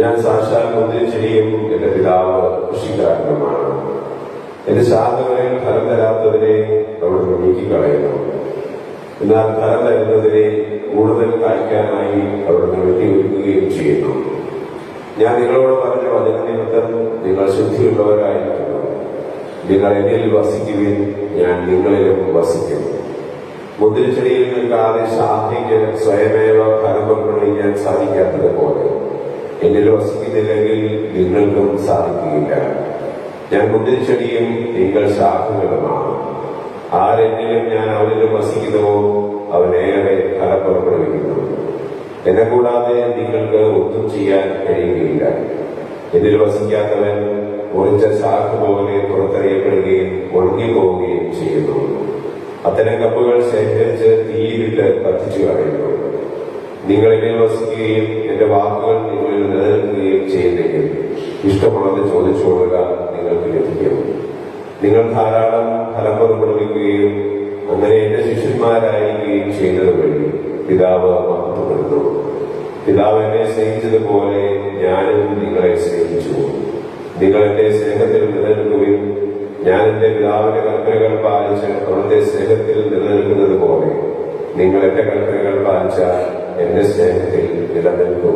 ഞാൻ സാക്ഷാൽ മുന്തിരിച്ചെടിയും എന്റെ പിതാവ് കൃഷിക്കാരനുമാണ്. എന്റെ ശാന്തകളിൽ ഫലം തരാത്തതിനെ നമ്മൾ നീക്കിക്കളയുന്നു എന്നാൽ ഫലം തരുന്നതിനെ കൂടുതൽ കായ്ക്കാനായി അവിടുന്ന് വെട്ടിവെക്കുകയും ചെയ്യുന്നു. ഞാൻ നിങ്ങളോട് പറഞ്ഞ വചന നിമിത്തം നിങ്ങൾ ശുദ്ധിയുള്ളവരായിരിക്കുന്നു. നിങ്ങൾ എന്നിൽ വസിക്കുവിൻ ഞാൻ നിങ്ങളിലും വസിക്കും. മുന്തിരിച്ചെടിയിൽ നിൽക്കാതെ ശാന്തിക്ക് സ്വയമേവ ഫലം പുറപ്പെടുവിക്കാൻ സാധിക്കാത്തത് പോലെ എന്നിൽ വസിക്കുന്നില്ലെങ്കിൽ നിങ്ങൾക്കും സാധിക്കുകയില്ല. ഞാൻ മുദ്രച്ചെടിയും നിങ്ങൾ ശാഖകളുമാണ്. ആരെങ്കിലും ഞാൻ അവനിലും വസിക്കുന്നുവോ അവനേറെ ഫലം പുറപ്പെടുവിക്കുന്നു എന്നെ കൂടാതെ നിങ്ങൾക്ക് ഒന്നും ചെയ്യാൻ കഴിയുകയില്ല. എന്നിൽ വസിക്കാത്തവൻ ഒളിച്ച ശാഖ പോലെ പുറത്തെറിയപ്പെടുകയും ഒഴുകിപ്പോവുകയും ചെയ്യുന്നു. അത്തരം കപ്പുകൾ ശേഖരിച്ച് തീയിലിട്ട് കത്തിച്ചു കളയുന്നു. നിങ്ങൾ എന്നിൽ വസിക്കുകയും നിങ്ങൾ ധാരാളം ഫലം പുറപ്പെടുവിക്കുകയും അങ്ങനെ എന്റെ ശിഷ്യന്മാരായിരിക്കുകയും ചെയ്തത് വഴി പിതാവ് മഹത്വപ്പെടുന്നു. പിതാവ് എന്നെ സ്നേഹിച്ചതുപോലെ ഞാനും നിങ്ങളെ സ്നേഹിച്ചു. നിങ്ങൾ എന്റെ സ്നേഹത്തിൽ നിലനിൽക്കുകയും ഞാൻ എന്റെ പിതാവിന്റെ കൽപ്പനകൾ പാലിച്ച് അവന്റെ സ്നേഹത്തിൽ നിലനിൽക്കുന്നത് പോലെ നിങ്ങൾ എന്റെ കൽപ്പനകൾ പാലിച്ചാൽ എന്റെ സ്നേഹത്തിൽ നിലനിൽക്കും.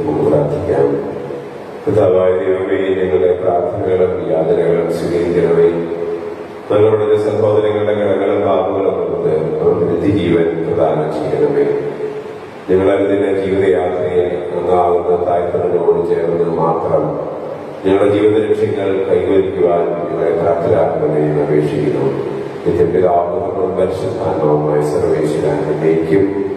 നമുക്ക് പ്രാർത്ഥിക്കാം. കർത്താവായ ദൈവമേ ഞങ്ങളുടെ പ്രാർത്ഥനകളും യാതനകളും സ്വീകരിക്കണമേ. ഞങ്ങളുടെ സഹോദരങ്ങളുടെ കടകളും പാപങ്ങളും നമുക്ക് അവരുടെ നിത്യജീവൻ പ്രദാനം ചെയ്യണമേ. ഞങ്ങളതിന്റെ ജീവിതയാത്രയെ അങ്ങാവുന്ന തായ്പനോട് ചേർന്ന് മാത്രം ഞങ്ങളുടെ ജീവിത ലക്ഷ്യങ്ങൾ കൈവരിക്കുവാൻ ഞങ്ങളെ പ്രാപ്തരാക്കണമേ എന്ന് അപേക്ഷിക്കുന്നു. നിത്യപിതാവുന്നതും പരിശുദ്ധാത്മാവുമായ സർവേശ്വരാൻ എന്നേക്കും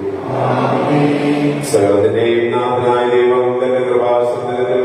സകലത്തിന്റെയും നാഥനായ ദൈവം തന്റെ കൃപാസനത്തിൽ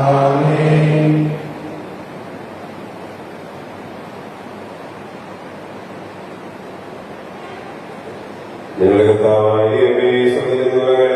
ആമേൻ ഞങ്ങളുടെ കർത്താവായ ദൈവമേ, സ്വർഗത്തിലുള്ള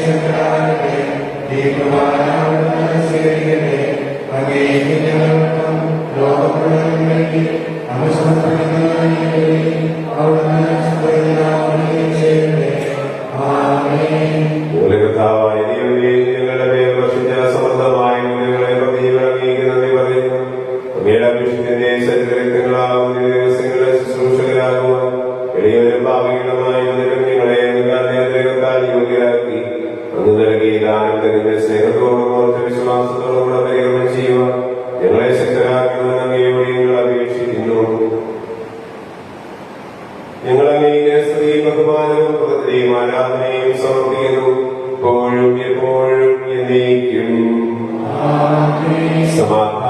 ഞങ്ങൾ അങ്ങേക്ക് സ്ത്രീയും ബഹുമാനവും പദ്ധതിയും ആരാധനയും സമർപ്പിക്കുന്നു. എപ്പോഴും എപ്പോഴും എന്നേക്കും. സമാധാനം